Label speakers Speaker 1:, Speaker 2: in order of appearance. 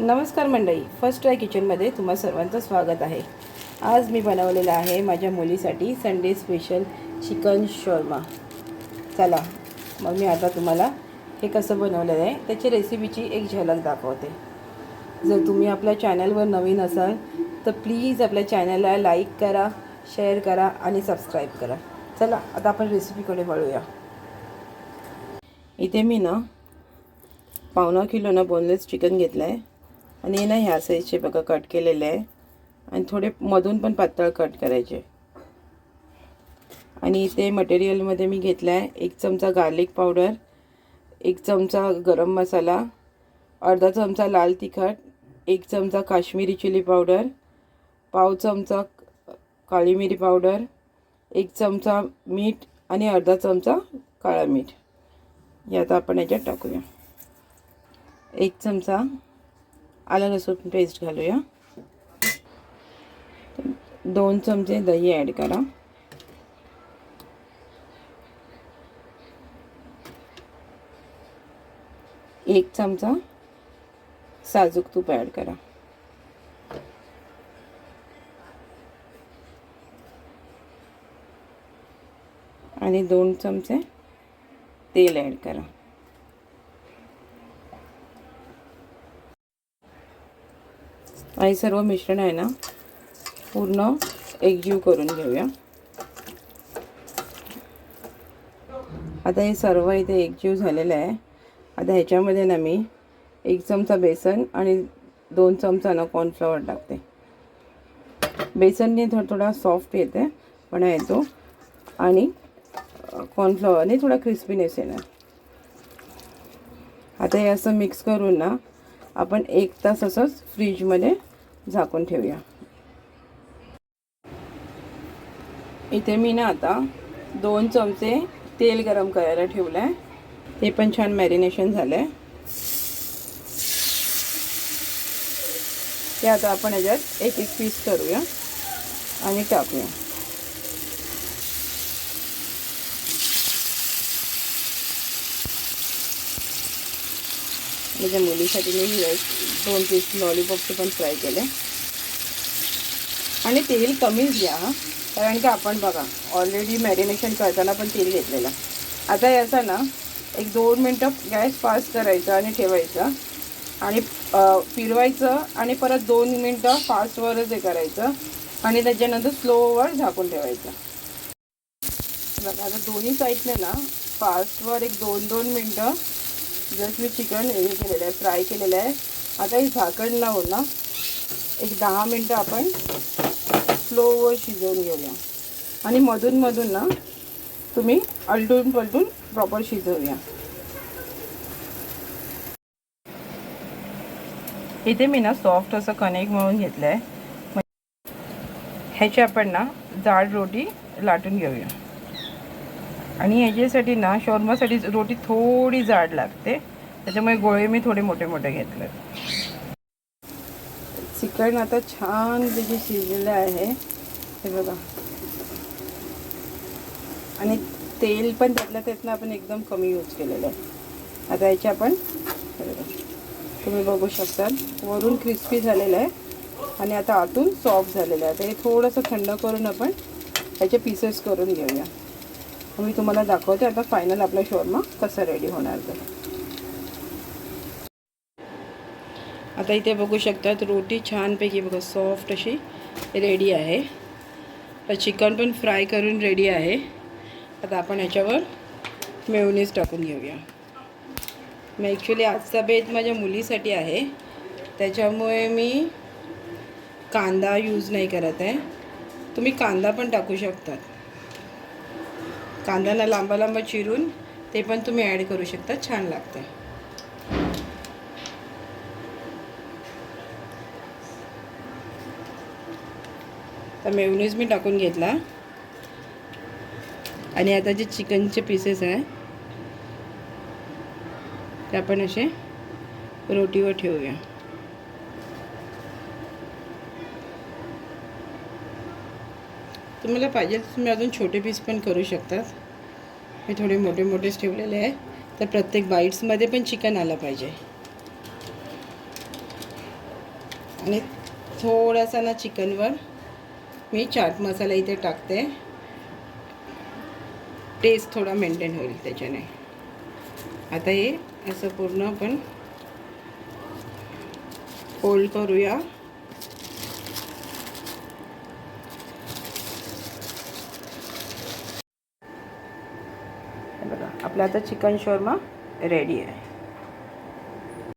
Speaker 1: नमस्कार मंडळी first try किचनमध्ये तुम्हा सर्वांचं स्वागत आहे. आज मी बनवलेलं आहे माझ्या मुलीसाठी संडे स्पेशल चिकन शोरमा चला मग मी आता तुम्हाला हे कसं बनवलेलं आहे त्याची रेसिपीची एक झलक दाखवते. जर तुम्ही आपल्या चॅनलवर नवीन असाल तर प्लीज आपल्या चॅनलला लाईक करा शेअर करा आणि सबस्क्राईब करा. चला आता आपण रेसिपीकडे वळूया. इथे मी ना पावणा किलो ना बोनलेस चिकन घेतलं आहे आणि ना ह्या साईजचे बघा कट केलेले आहे. आणि थोडे मधून पण पातळ कट करायचे. आणि इथे मटेरियलमध्ये मी घेतला आहे एक चमचा गार्लिक पावडर एक चमचा गरम मसाला अर्धा चमचा लाल तिखट एक चमचा काश्मीरी चिली पावडर पाव चमचा काळी मिरी पावडर एक चमचा मीठ आणि अर्धा चमचा काळा मीठ. यात आपण याच्यात टाकूया. एक चमचा आलं लसूण पेस्ट घालूया. दोन चमचे दही ॲड करा. एक चमचा साजूक तूप ॲड करा. आणि दोन चमचे तेल ॲड करा. आणि सर्व मिश्रण आहे ना पूर्ण एकजीव करून घेऊया. आता हे सर्व इथे एकजीव झालेलं आहे. आता ह्याच्यामध्ये ना मी एक चमचा बेसन आणि दोन चमचा ना कॉर्नफ्लॉवर टाकते. बेसनने थोडा थोडा सॉफ्ट येते पण येतो आणि कॉर्नफ्लॉवरने थोडा क्रिस्पीनेस येणार. आता हे असं मिक्स करून ना आपण एक तास असंच फ्रीजमध्ये झाकून ठेवूया. इथे मी ना आता दोन चमचे तेल गरम करायला ठेवलं आहे ते पण छान मॅरिनेशन झालं आहे ते आता आपण याच्यात एक एक पीस करूया आणि टाकूया. माझ्या मुलीसाठी मी दोन पीस लॉलीपॉपचे पण फ्राय केले. आणि तेल कमीच घ्या हां कारण की आपण बघा ऑलरेडी मॅरिनेशन करताना पण तेल घेतलेलं. आता याचा ना एक दोन मिनटं गॅस फास्ट करायचा आणि ठेवायचा. आणि फिरवायचं आणि परत दोन मिनटं फास्टवरच हे करायचं. आणि त्याच्यानंतर स्लोवर झाकून ठेवायचं. बघा आता दोन्ही साईडने ना फास्टवर एक दोन दोन मिनटं जस्ट मी चिकन हे केलेलं आहे फ्राय केलेलं आहे. आता ही झाकण लावून ना एक दहा मिनटं आपण स्लोवर शिजवून घेऊया. आणि मधून मधून ना तुम्ही अलटून पलटून प्रॉपर शिजवूया. इथे मी ना सॉफ्ट असं कणिक मळून घेतलं आहे ह्याची आपण ना जाड रोटी लाटून घेऊया. आणि ह्याच्यासाठी ना शॉर्मासाठी रोटी थोडी जाड लागते. त्याच्यामुळे गोळे मी थोडे मोठे मोठे घेतले. चिकन आता छान त्याचे शिजलेलं आहे. हे बघा. आणि तेल पण त्यातल्या त्यातनं आपण एकदम कमी यूज केलेलं आहे. आता याचे आपण तुम्ही बघू शकता वरून क्रिस्पी झालेलं आहे. आणि आता आतून सॉफ्ट झालेलं आहे. आता हे थोडंसं थंड करून आपण याचे पीसेस करून घेऊया. मी तुम्हाला दाखवते आता फायनल आपला शोरमा कसा रेडी होणार तर आता इथे बघू शकतात रोटी छानपैकी बघा सॉफ्ट अशी रेडी आहे. तर चिकन पण फ्राय करून रेडी आहे. आता आपण याच्यावर मेवनीज टाकून घेऊया. मग ॲक्च्युली आजचा बेत माझ्या मुलीसाठी आहे. त्याच्यामुळे मी कांदा यूज नाही करत आहे. तुम्ही कांदा पण टाकू शकतात. कांद्याला लांबा लांबा चिरून ते पण तुम्ही ॲड करू शकता. छान लागतं तर मेवनीज मी टाकून घेतला. आणि आता जे चिकनचे पीसेस आहे ते आपण असे रोटीवर ठेवूया. तुम्हाला पाहिजे तुम्ही अजून छोटे पीस पण करू शकतात. मी थोडे मोठे मोठेच ठेवलेले आहे. तर प्रत्येक बाईट्समध्ये पण चिकन आलं पाहिजे. आणि थोडासा ना चिकनवर मी चाट मसाला इथे टाकते. टेस्ट थोडा मेंटेन होईल त्याच्याने. आता हे असं पूर्ण आपण फोल्ड करूया हे बघा आपला आता चिकन शोरमा रेडी आहे.